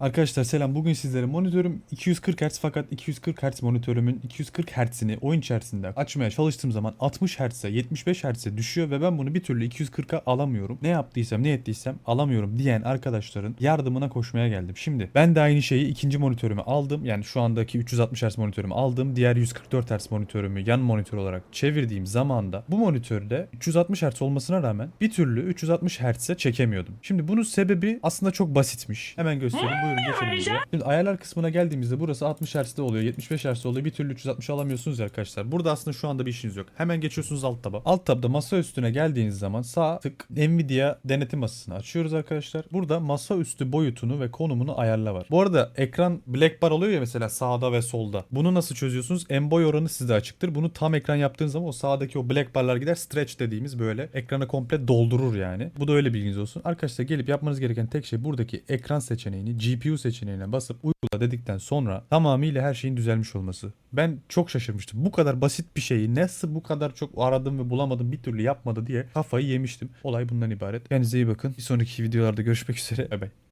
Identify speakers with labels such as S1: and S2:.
S1: Arkadaşlar selam. Bugün sizlere monitörüm 240 Hz fakat 240 Hz monitörümün 240 Hz'ini oyun içerisinde açmaya çalıştığım zaman 60 Hz'e 75 Hz'e düşüyor ve ben bunu bir türlü 240'a alamıyorum. Ne yaptıysam ne ettiysem alamıyorum diyen arkadaşların yardımına koşmaya geldim. Şimdi ben de aynı şeyi ikinci monitörüme aldım. Yani şu andaki 360 Hz monitörümü aldım. Diğer 144 Hz monitörümü yan monitör olarak çevirdiğim zamanda bu monitörde 360 Hz olmasına rağmen bir türlü 360 Hz'e çekemiyordum. Şimdi bunun sebebi aslında çok basitmiş. Hemen göstereyim. Buyurun geçelim. Şimdi ayarlar kısmına geldiğimizde burası 60 Hz'de oluyor. 75 Hz'de oluyor. Bir türlü 360 alamıyorsunuz ya arkadaşlar. Burada aslında şu anda bir işiniz yok. Hemen geçiyorsunuz alt taba. Alt tabda masa üstüne geldiğiniz zaman sağ tık Nvidia denetim masasını açıyoruz arkadaşlar. Burada masa üstü boyutunu ve konumunu ayarla var. Bu arada ekran black bar oluyor ya mesela sağda ve solda. Bunu nasıl çözüyorsunuz? En boy oranı sizde açıktır. Bunu tam ekran yaptığınız zaman o sağdaki o black barlar gider. Stretch dediğimiz böyle ekranı komple doldurur yani. Bu da öyle bilginiz olsun. Arkadaşlar gelip yapmanız gereken tek şey buradaki ekran seçeneğini GPU seçeneğine basıp uygula dedikten sonra tamamıyla her şeyin düzelmiş olması. Ben çok şaşırmıştım. Bu kadar basit bir şeyi nasıl bu kadar çok aradım ve bulamadım bir türlü yapmadı diye kafayı yemiştim. Olay bundan ibaret. Kendinize iyi bakın. Bir sonraki videolarda görüşmek üzere. Bye bye.